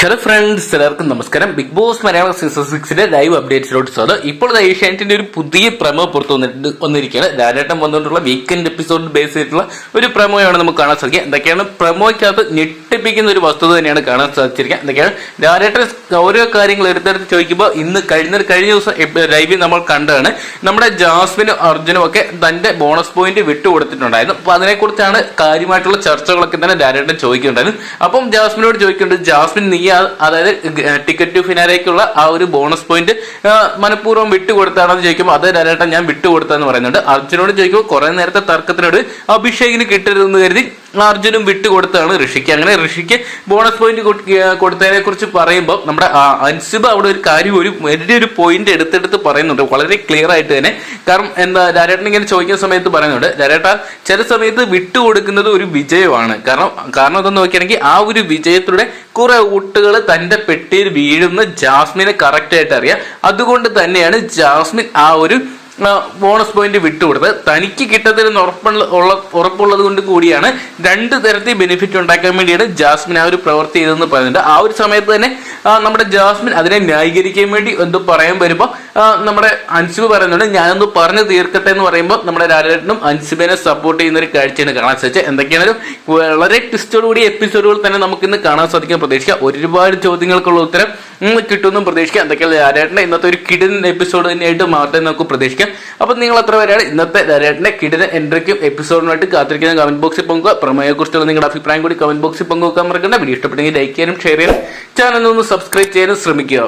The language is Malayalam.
ഹലോ ഫ്രണ്ട്സ് എല്ലാവർക്കും നമസ്കാരം. ബിഗ് ബോസ് മലയാളം സീസൺ സിക്സിന്റെ ലൈവ് അപ്ഡേറ്റ്സിലോട്ട് സ്വാഗതം. ഇപ്പോൾ ഏഷ്യാനെറ്റിന്റെ ഒരു പുതിയ പ്രമോ പുറത്തു വന്നിട്ട് വന്നിരിക്കുകയാണ്. ധാരാട്ടം വന്നുകൊണ്ടുള്ള വീക്കെൻഡ് എപ്പിസോഡ് ബേസ് ചെയ്തിട്ടുള്ള ഒരു പ്രമോയാണ് നമുക്ക് കാണാൻ സാധിക്കുക. എന്തൊക്കെയാണ്? പ്രമോയ്ക്കകത്ത് ഞെട്ടിപ്പിക്കുന്ന ഒരു വസ്തുത തന്നെയാണ് കാണാൻ സാധിച്ചിരിക്കുക. എന്തൊക്കെയാണ്? ധാരാട്ടം ഓരോ കാര്യങ്ങൾ എടുത്തെടുത്ത് ചോദിക്കുമ്പോൾ ഇന്ന് കഴിഞ്ഞ കഴിഞ്ഞ ദിവസം ലൈവിൽ നമ്മൾ കണ്ടതാണ്. നമ്മുടെ ജാസ്മിനും അർജുനും ഒക്കെ തന്റെ ബോണസ് പോയിന്റ് വിട്ടുകൊടുത്തിട്ടുണ്ടായിരുന്നു. അപ്പൊ അതിനെക്കുറിച്ചാണ് കാര്യമായിട്ടുള്ള ചർച്ചകളൊക്കെ തന്നെ ധാരാട്ടം ചോദിക്കുന്നുണ്ടായിരുന്നു. അപ്പം ജാസ്മിനോട് ചോദിക്കുന്നുണ്ട് ജാസ്മിൻ നീ അതായത് ടിക്കറ്റ് ടു ഫിനാലേക്കുള്ള ആ ഒരു ബോണസ് പോയിന്റ് മനഃപൂർവം വിട്ടുകൊടുത്താണെന്ന് ചോദിക്കുമ്പോൾ അത് ലാലേട്ടൻ ഞാൻ വിട്ടുകൊടുത്താന്ന് പറയുന്നുണ്ട്. അർജുനോട് ചോദിക്കുമ്പോൾ കുറെ നേരത്തെ തർക്കത്തിനോട് അഭിഷേകിന് കിട്ടരുതെന്ന് കരുതി അർജുനും വിട്ടുകൊടുത്താണ് ഋഷിക്ക്. അങ്ങനെ ഋഷിക്ക് ബോണസ് പോയിന്റ് കൊടുത്തതിനെ കുറിച്ച് പറയുമ്പോൾ നമ്മുടെ അൻസിബ് അവിടെ ഒരു കാര്യം ഒരു വലിയൊരു പോയിന്റ് എടുത്തെടുത്ത് പറയുന്നുണ്ട്. വളരെ ക്ലിയർ ആയിട്ട് തന്നെ. കാരണം എന്താ ഡയറക്ടർ ഇങ്ങനെ ചോദിക്കുന്ന സമയത്ത് പറയുന്നുണ്ട് ഡയറക്ടർ ചില സമയത്ത് വിട്ടുകൊടുക്കുന്നത് ഒരു വിജയമാണ്. കാരണം കാരണം അതെന്ന് നോക്കിയാണെങ്കിൽ ആ ഒരു വിജയത്തിലൂടെ കുറെ ഊട്ടുകൾ തന്റെ പെട്ടിയിൽ വീഴുന്ന ജാസ്മിനെ കറക്റ്റ് ആയിട്ട് അറിയാം. അതുകൊണ്ട് തന്നെയാണ് ജാസ്മിൻ ആ ഒരു ബോണസ് പോയിന്റ് വിട്ടുകൊടുത്ത്. തനിക്ക് കിട്ടത്തില്ലെന്ന് ഉറപ്പുള്ള ഉറപ്പുള്ളത് കൊണ്ട് കൂടിയാണ് രണ്ട് തരത്തിൽ ബെനിഫിറ്റ് ഉണ്ടാക്കാൻ വേണ്ടിയാണ് ജാസ്മിൻ ആ ഒരു പ്രവൃത്തി ചെയ്തതെന്ന് പറയുന്നുണ്ട് ആ ഒരു സമയത്ത് തന്നെ നമ്മുടെ ജാസ്മിൻ അതിനെ ന്യായീകരിക്കാൻ വേണ്ടി എന്തോ പറയാൻ വരുമ്പോൾ നമ്മുടെ അൻസിബ് പറയുന്നുണ്ട് ഞാനൊന്ന് പറഞ്ഞു തീർക്കട്ടെ എന്ന് പറയുമ്പോൾ നമ്മുടെ രാജേട്ടനും അൻസിബിനെ സപ്പോർട്ട് ചെയ്യുന്ന ഒരു കാഴ്ചയാണ് കാണാൻ സാധിച്ചത്. എന്തൊക്കെയാണെങ്കിലും വളരെ ട്വിസ്റ്റോടുകൂടി എപ്പിസോഡുകൾ തന്നെ നമുക്ക് ഇന്ന് കാണാൻ സാധിക്കാൻ പ്രതീക്ഷിക്കാം ഒരുപാട് ചോദ്യങ്ങൾക്കുള്ള ഉത്തരം ഇന്ന് കിട്ടുമെന്നും പ്രതീക്ഷിക്കാം എന്തൊക്കെയാണ് രാജേട്ടന്റെ ഇന്നത്തെ ഒരു കിടിൻ എപ്പിസോഡ് തന്നെയായിട്ട് മാറ്റാൻ നമുക്ക് പ്രതീക്ഷിക്കാം. അപ്പൊ നിങ്ങൾ അത്ര പേരാണ് ഇന്നത്തെ രാജേട്ടന്റെ കിടിന എൻട്രിക്കും എപ്പിസോഡിനായിട്ട് കാത്തിരിക്കുന്ന കമന്റ് ബോക്സിൽ പങ്കുക പ്രമേയെ കുറിച്ചുള്ള നിങ്ങളുടെ അഭിപ്രായം കൂടി കമന്റ് ബോക്സിൽ പങ്കുവെക്കാൻ മറക്കണ്ട. വീഡിയോ ഇഷ്ടപ്പെട്ടെങ്കിൽ ലൈക്ക് ചെയ്യാനും ഷെയർ ചെയ്യാനും ചാനൽ ഒന്ന് സബ്സ്ക്രൈബ് ചെയ്യാനും ശ്രമിക്കുക.